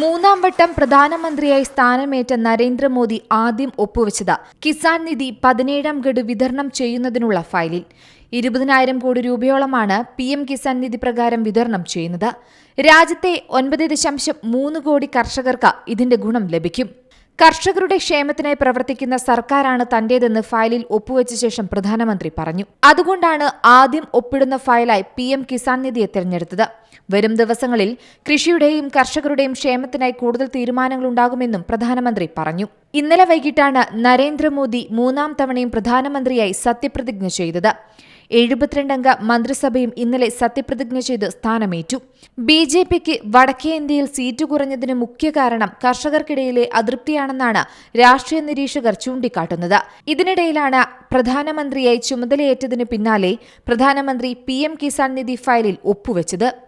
മൂന്നാം വട്ടം പ്രധാനമന്ത്രിയായി സ്ഥാനമേറ്റ നരേന്ദ്രമോദി ആദ്യം ഒപ്പുവെച്ചത് കിസാൻ നിധി പതിനേഴാം ഗഡു വിതരണം ചെയ്യുന്നതിനുള്ള ഫയലിൽ. ഇരുപതിനായിരം കോടി രൂപയോളമാണ് പി എം കിസാൻ നിധി പ്രകാരം വിതരണം ചെയ്യുന്നത്. രാജ്യത്തെ ഒൻപത് ദശാംശം മൂന്ന് കോടി കർഷകർക്ക് ഇതിന്റെ ഗുണം ലഭിക്കും. കർഷകരുടെ ക്ഷേമത്തിനായി പ്രവർത്തിക്കുന്ന സർക്കാരാണ് തന്റേതെന്ന് ഫയലിൽ ഒപ്പുവെച്ച ശേഷം പ്രധാനമന്ത്രി പറഞ്ഞു. അതുകൊണ്ടാണ് ആദ്യം ഒപ്പിടുന്ന ഫയലായി പി എം കിസാൻ നിധിയെ തിരഞ്ഞെടുത്തത്. വരും ദിവസങ്ങളിൽ കൃഷിയുടെയും കർഷകരുടെയും ക്ഷേമത്തിനായി കൂടുതൽ തീരുമാനങ്ങൾ ഉണ്ടാകുമെന്നും പ്രധാനമന്ത്രി പറഞ്ഞു. ഇന്നലെ വൈകിട്ടാണ് നരേന്ദ്രമോദി മൂന്നാം തവണയും പ്രധാനമന്ത്രിയായി സത്യപ്രതിജ്ഞ ചെയ്തത്. എഴുപത്തിരണ്ടംഗ മന്ത്രിസഭയും ഇന്നലെ സത്യപ്രതിജ്ഞ ചെയ്ത് സ്ഥാനമേറ്റു. ബി ജെ പിക്ക് വടക്കേ ഇന്ത്യയിൽ സീറ്റ് കുറഞ്ഞതിന് മുഖ്യ കാരണം കർഷകർക്കിടയിലെ അതൃപ്തിയാണെന്നാണ് രാഷ്ട്രീയ നിരീക്ഷകർ ചൂണ്ടിക്കാട്ടുന്നത്. ഇതിനിടയിലാണ് പ്രധാനമന്ത്രിയായി ചുമതലയേറ്റതിന് പിന്നാലെ പ്രധാനമന്ത്രി പി എം കിസാൻ നിധി ഫയലിൽ ഒപ്പുവെച്ചത്.